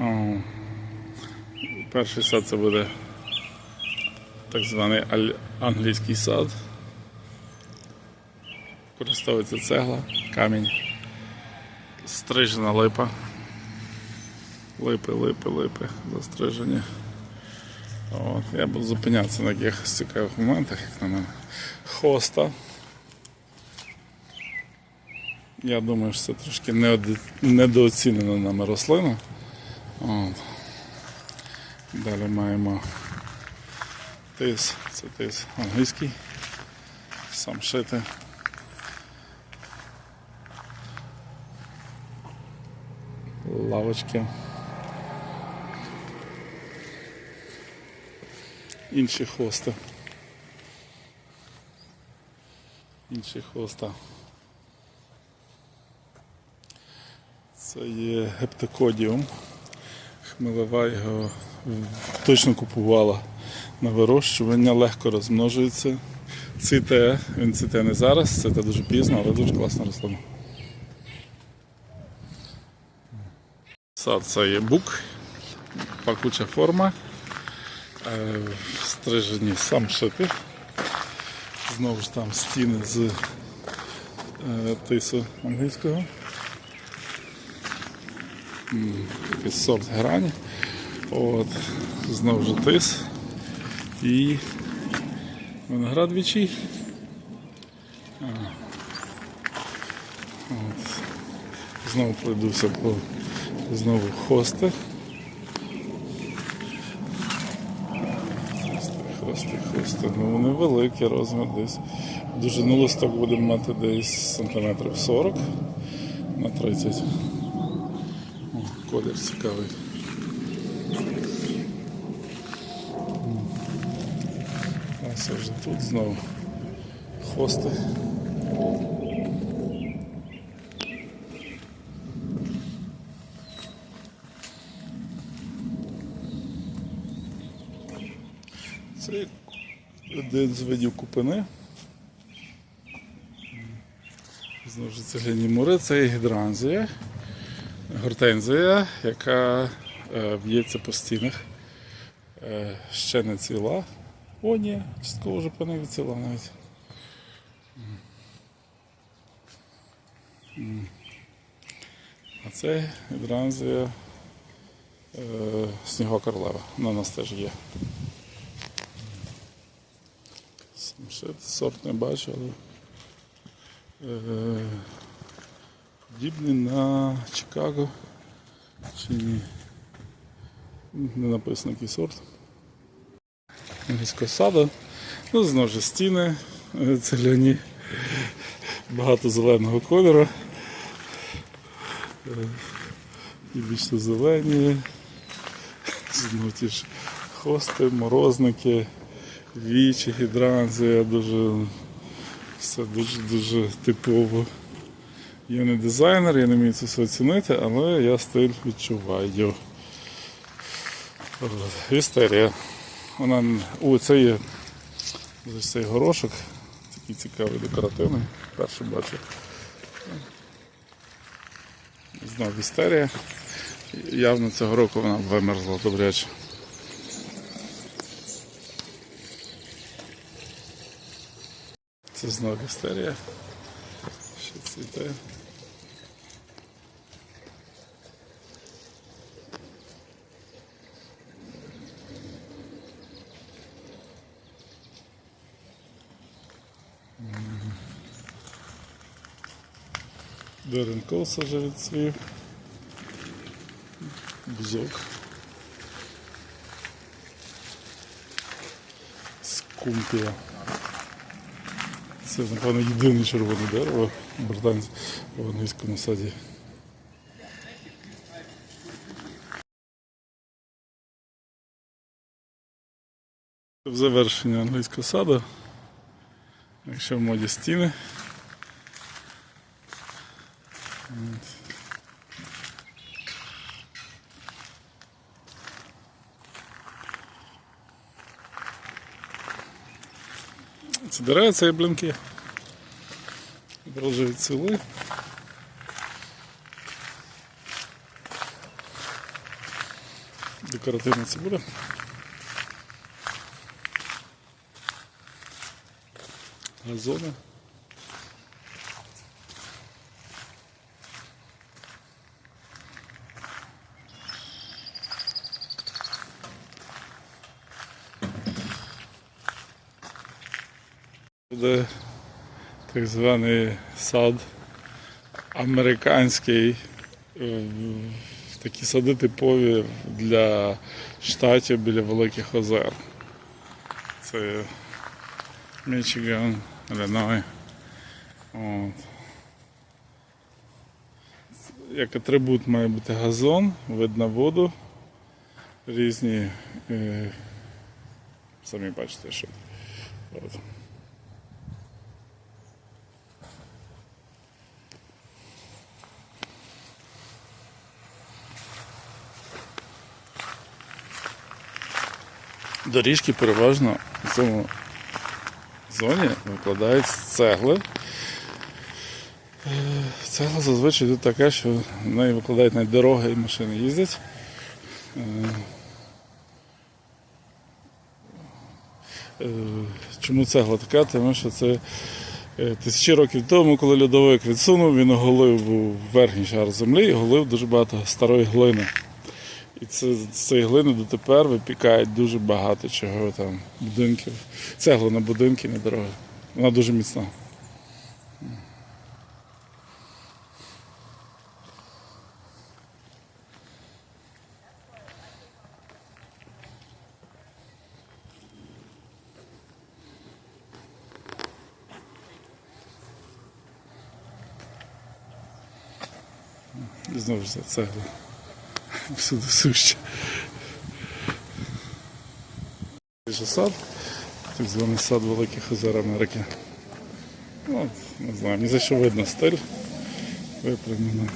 О, Перший сад це буде так званий англійський сад. Використовується цегла, камінь, стрижена липа. Липи, липи, липи, застрижені. От, я буду зупинятися на якихось цікавих моментах, як на мене. Хоста. Я думаю, що це трошки недооцінена нами рослина. От. Далі маємо тис, це тис англійський, сам шити. Лавочки. Інші хости. Інші хоста. Це є гептокодіум. Хмелева його точно купувала на вирощування, легко розмножується. Цвіте, він цвіте не зараз, цвіте дуже пізно, але дуже класна рослина. Сад це є бук, пакуча форма, е, стрижені сам шити. Знову ж там стіни з е, тису англійського. Сорт грані. От, знову ж тис. І виноград вічий. От. Знову пройдуся по знову хости. Хости, хости. Ну вони великі, розмір десь. Довжину листок будемо мати десь сантиметрів 40 на 30. Колір цікавий. Ось вже тут знову хости. Це один з видів купини. Знову ж цегляні мури, це є гідранзія, гортензія, яка е, в'ється по стінах. Е, ще не ціла. О, ні, частково вже пане відціла навіть. А це гідранзія е, снігова королева. Вона у нас теж є. Самшит, сорт не бачу, але подібний на Чикаго. Чи ні? Не написано який сорт. Англійського саду. Ну, знову ж стіни цегляні, багато зеленого кольору. І вічно зелені. Знову ті ж хости, морозники, вічі, гідранзія, дуже все дуже дуже типово. Я не дизайнер, я не вмію це все оцінити, але я стиль відчуваю. Вістерія. Вона у це є цей горошок, такий цікавий декоративний. Перший бачу. Знов вістерія. Явно цього року вона вимерзла добряче. Це знову вістерія. Ще цвіте. Дерен Колса вже відцвів. Бузок. Скумпія. Це, напевно, єдине червоне дерево британці в англійському саді. В завершення англійського саду. Якщо в моді стіни. Це яблунки. Продовжують ціли. Декоративна цибуля. Газони. Буде так званий сад американський. е, Такі сади типові для штатів біля Великих озер. Це Мічиган, Ілліной. Як атрибут має бути газон, вид на воду, різні, е, самі бачите, що. От. Доріжки переважно в цьому зоні викладають з цегли. Е, Цегла зазвичай тут така, що в неї викладають навіть дороги і машини їздять. Е, е, Чому цегла така? Тому що це тисячі років тому, коли льодовик відсунув, він оголив верхній шар землі і оголив дуже багато старої глини. І це, з цієї глини дотепер випікають дуже багато чого там, будинків. Цеглу на будинки, на дороги. Вона дуже міцна. Знову ж це цегла. Всюди суще. Це сад, так званий сад Великих Озер Америки. Ну, не знаю, мені за що видно стиль випрямлено.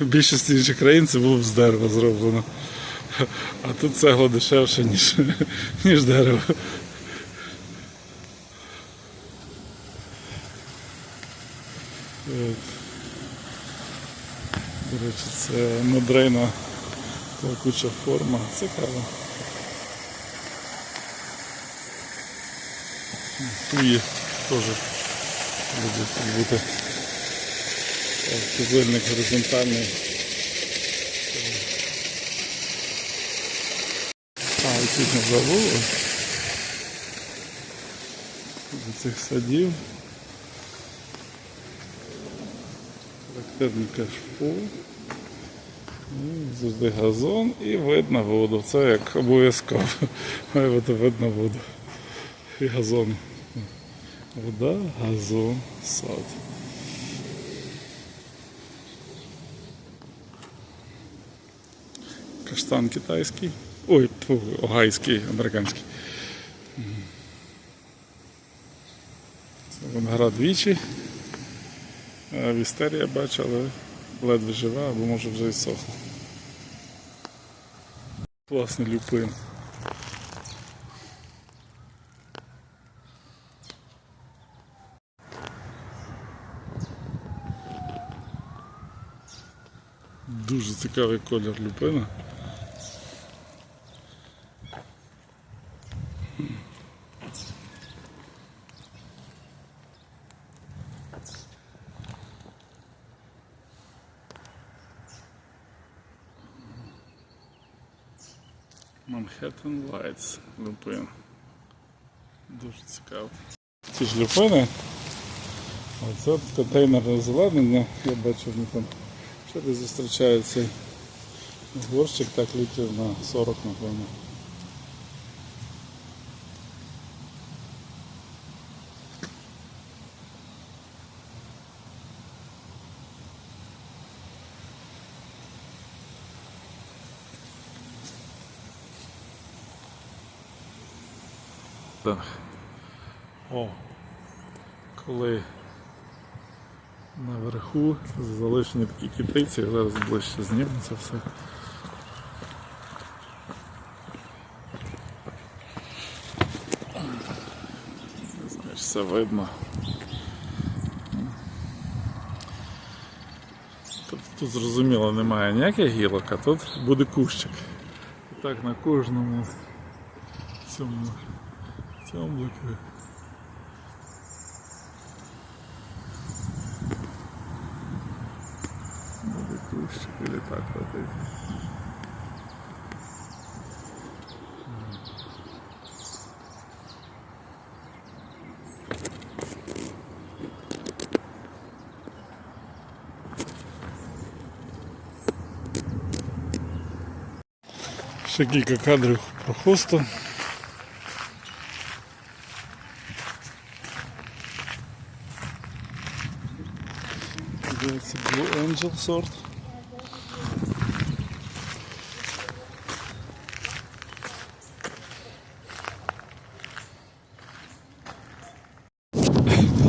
В більшості інших країн це було б з дерева зроблено. А тут цегла дешевше, ніж, ніж дерево. От. Речі, це модрейна плакуча форма. Цікаво. Туї теж тут бути. Кизильник горизонтальний. А, і чуть не забув. До цих садів. Характерний кашпо. Завжди газон і вид на воду. Це як обов'язково. Має бути вид на воду. І газон. Вода, газон, сад. Каштан китайський. Ой, тьфу, огайський, американський. Це виноград вічі. Вістерія бачу, але ледве жива, або може вже і сохла. Класний люпин. Дуже цікавий колір люпина. Manhattan Lights люпин. Дуже цікаво. Ці ж люпини. Оце контейнерне зеленення. Я бачу, вони там що десь зустрічається. Горщик так літрів на 40, напевно. Так. О, коли наверху залишені такі китиці, зараз ближче зніму це все. Це видно. Тут, тут зрозуміло немає ніяких гілок, а тут буде кущик. І так на кожному цьому цьомлику. Буде кущик і так летить. Ще кілька кадрів про хосту. Це Blue Angel сорт.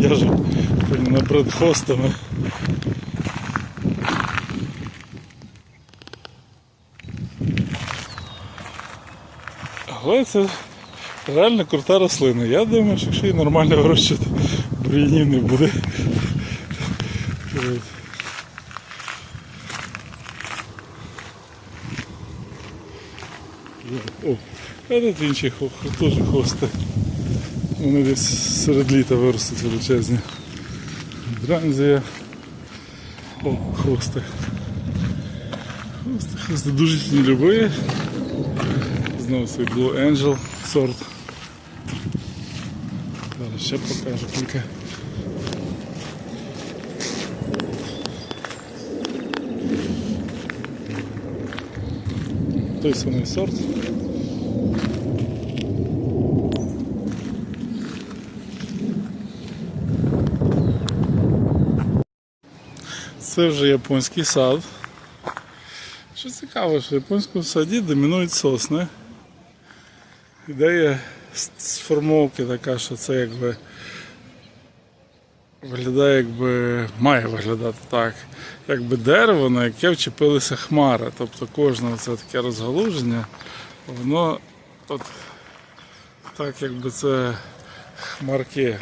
Я же над хостами. Але це реально крута рослина. Я думаю, що якщо її нормально вирощувати, бур'янів не буде. От. О, а тут інші хо- теж хости. Вони десь серед літа виростуть величезні. Бранзія. О, хости. Хости, хости дуже не любые. Знову цей Blue Angel сорт. Зараз ще покажу кілька. Той самий сорт. Це вже японський сад. Що цікаво, що в японському саді домінують сосни. Ідея сформовки така, що це якби виглядає, якби має виглядати так, якби дерево, на яке вчепилися хмари. Тобто кожне це таке розгалуження, воно от так якби це хмарки.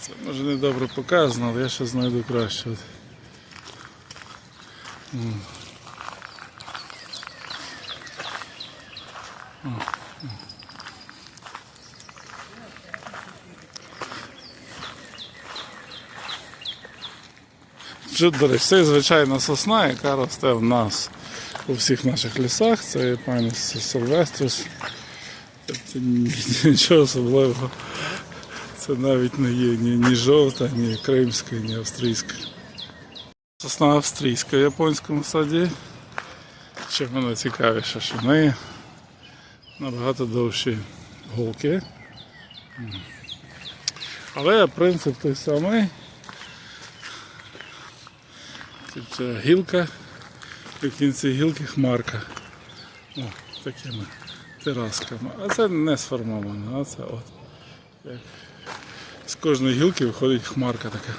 Це може не добре показано, але я ще знайду краще. От. Вже, до речі, це звичайна сосна, яка росте в нас у всіх наших лісах. Це пані Сильвеструс. Це нічого особливого. Це навіть не є ні, ні жовта, ні кримська, ні австрійська. Сосна австрійська в японському саді. Чим вона цікавіша, що в неї набагато довші голки. Але принцип той самий. Це гілка, і в кінці гілки хмарка. О, такими терасками. А це не сформовано, а це от. Як з кожної гілки виходить хмарка така.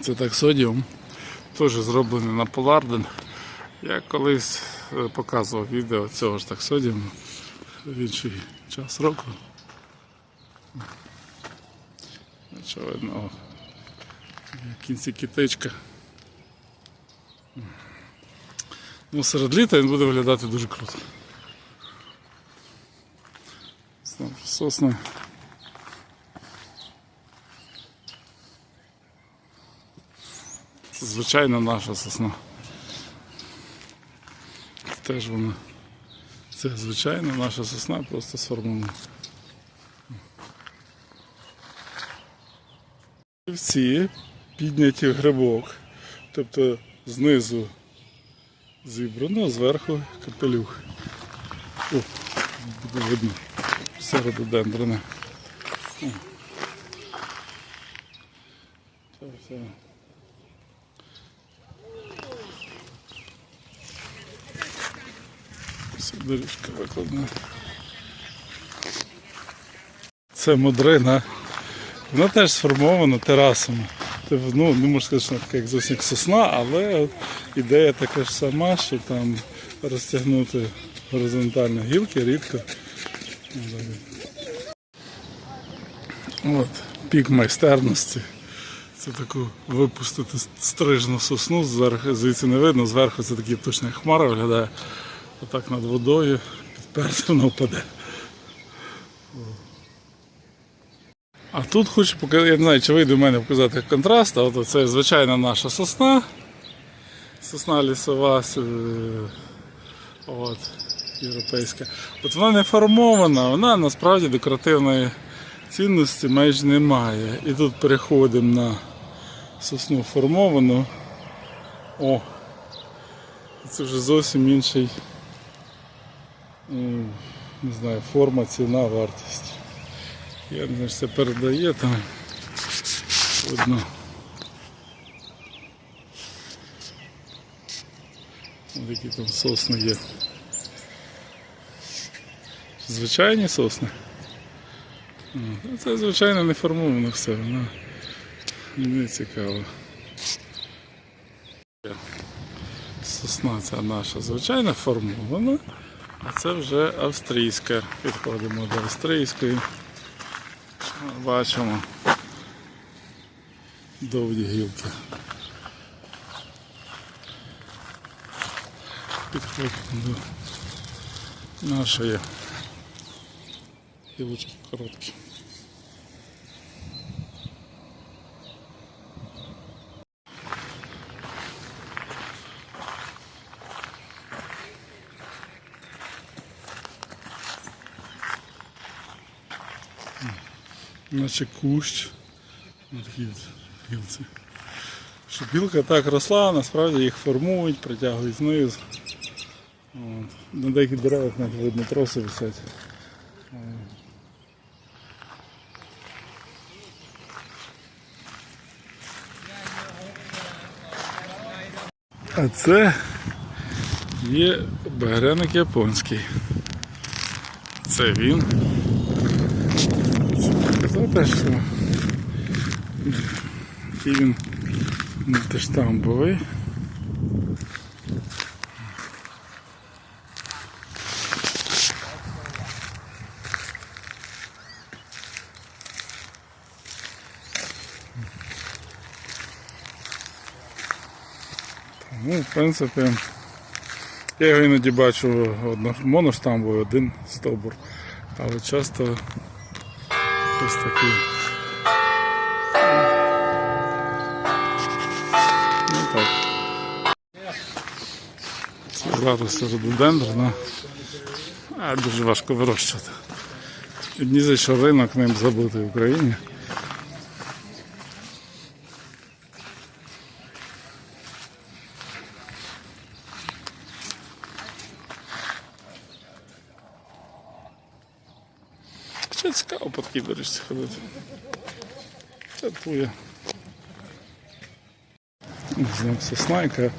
Це таксодіум, теж зроблений на Поларден. Я колись показував відео цього ж таксодіуму в інший час року. Очевидно, в кінці китичка. Ну, серед літа він буде виглядати дуже круто. Сосни. Це звичайна наша сосна. Теж вона. Це звичайна наша сосна, просто сформована. Всі підняті грибок. Тобто знизу зібрано, а зверху капелюх. О, буде видно. Все рододендрone. О. Це все. Все доріжка викладена. Це модрина. Вона теж сформована терасами. Ну, не можна сказати, що вона така як зовсім сосна, але от ідея така ж сама, що там розтягнути горизонтально гілки рідко. От, пік майстерності. Це таку випустити стрижну сосну звідси не видно, зверху це такі точно хмара виглядає. Отак над водою підперти воно впаде. А тут хочу показати, я не знаю, чи вийде в мене показати контраст, а це звичайна наша сосна. Сосна лісова, е, от, європейська. От вона не формована, вона насправді декоративної цінності майже немає. І тут переходимо на сосну формовану. О! Це вже зовсім інший. Не знаю, форма, ціна, вартість. Я не це передає там. Ось Які там сосни є. Звичайні сосни. Ну, Це звичайно не формовано все, воно не цікаво. Сосна ця наша звичайно формована, а це вже австрійська. Підходимо до австрійської. Бачимо довгі гілки. Підходимо до нашої гілочки короткі. Наче кущ. Ось такі гілці. Щоб гілка так росла, насправді їх формують, притягують знизу. От. На деяких деревах навіть видно троси висять. А це є багряник японський. Це він. Сказати, що який він мультиштамбовий. Ну, в принципі, я його іноді бачу одно, моноштамбовий, один стовбур, але часто ось такий. Ну так. Це зараз рододендрона. А дуже важко вирощувати. Ні за що ринок ним забути в Україні. Ще цікаво по такій доріжці ходити. Це твоя. Знов сосна, яка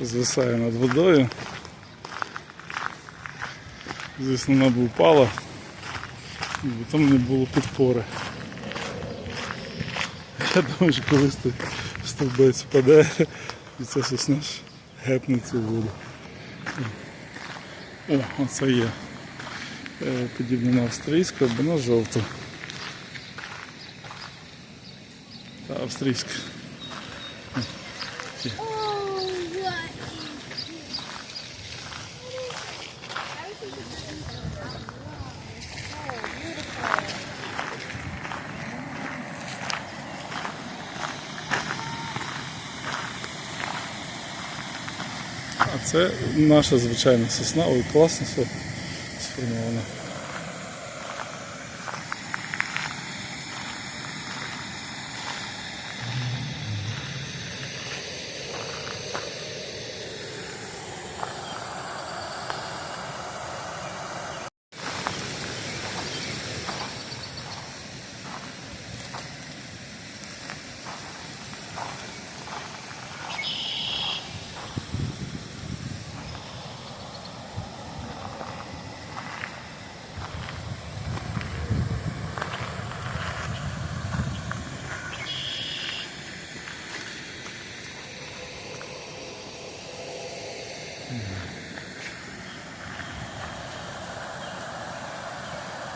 звисає над водою. Звісно, вона б упала, бо там не було підпори. Я думаю, що колись той стовбець впаде і ця сосна ж гепне цю воду. О, оце є. Е, Подібне на австрійську або на жовту. Та австрійська. Це наша звичайна сосна, ой, класно все сформовано.